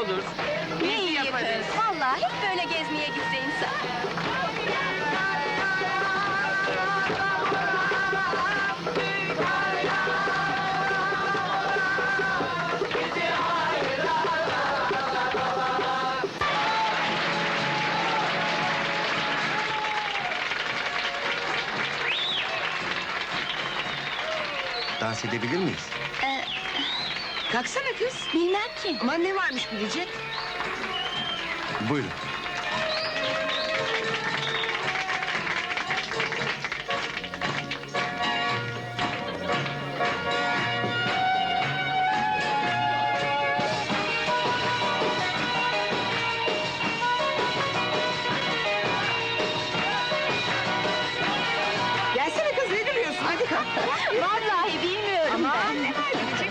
olur. Ne Biz iyi yaparız. kız. Vallahi hep böyle gezmeye gitse insan. Dans edebilir miyiz? Kalksana kız. Bilmem ki. Aman ne varmış bilecek. Buyurun. Gelsene kız ne duruyorsun? Hadi kalk. Vallahi bilmiyorum Aman ben. ne var bilecek.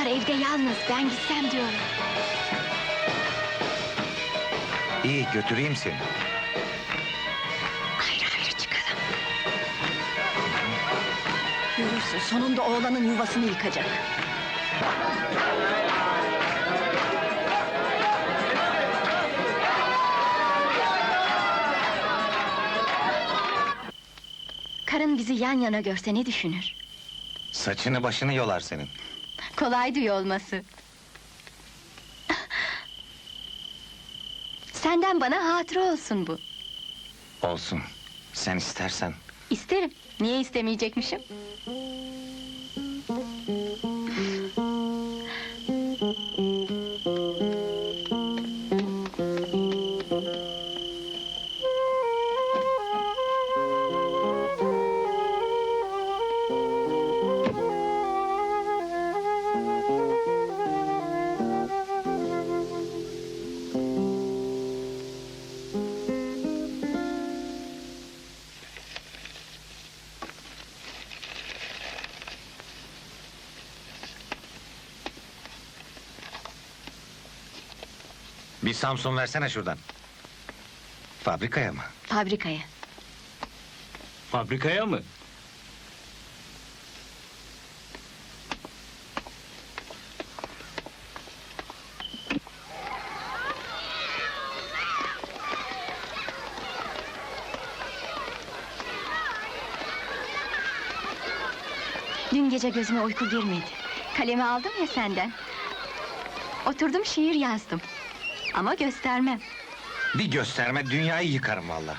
Çocuklar evde yalnız ben gitsem diyorum. İyi götüreyim seni. Ayrı ayrı çıkalım. Görürsün sonunda oğlanın yuvasını yıkacak. Karın bizi yan yana görse ne düşünür? Saçını başını yolar senin. Kolay duyu olması. Senden bana hatıra olsun bu. Olsun. Sen istersen. İsterim. Niye istemeyecekmişim? Bir Samsun versene şuradan. Fabrikaya mı? Fabrikaya. Fabrikaya mı? Dün gece gözüme uyku girmedi. Kalemi aldım ya senden. Oturdum şiir yazdım. Ama göstermem. Bir gösterme dünyayı yıkarım valla.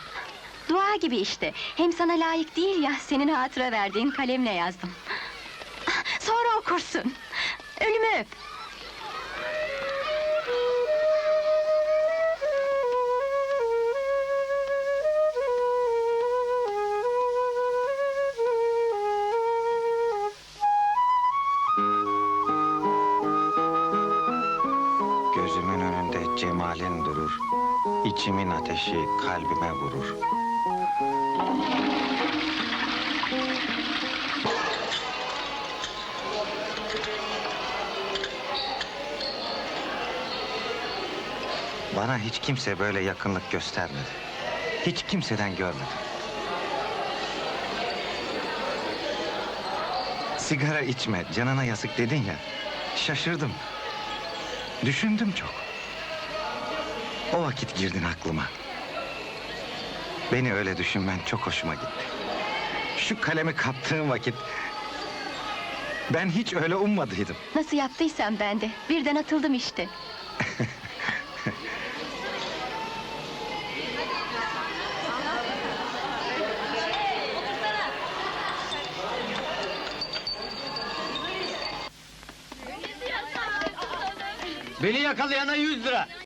Dua gibi işte. Hem sana layık değil ya senin hatıra verdiğin kalemle yazdım. Sonra okursun. Ölümü öp. Gözümün önünde cemalin durur. İçimin ateşi kalbime vurur. Bana hiç kimse böyle yakınlık göstermedi. Hiç kimseden görmedim. Sigara içme, canına yazık dedin ya. Şaşırdım. Düşündüm çok. O vakit girdin aklıma. Beni öyle düşünmen çok hoşuma gitti. Şu kalemi kaptığın vakit... ...ben hiç öyle ummadıydım. Nasıl yaptıysam ben de. Birden atıldım işte. Beni yakalayana yüz lira.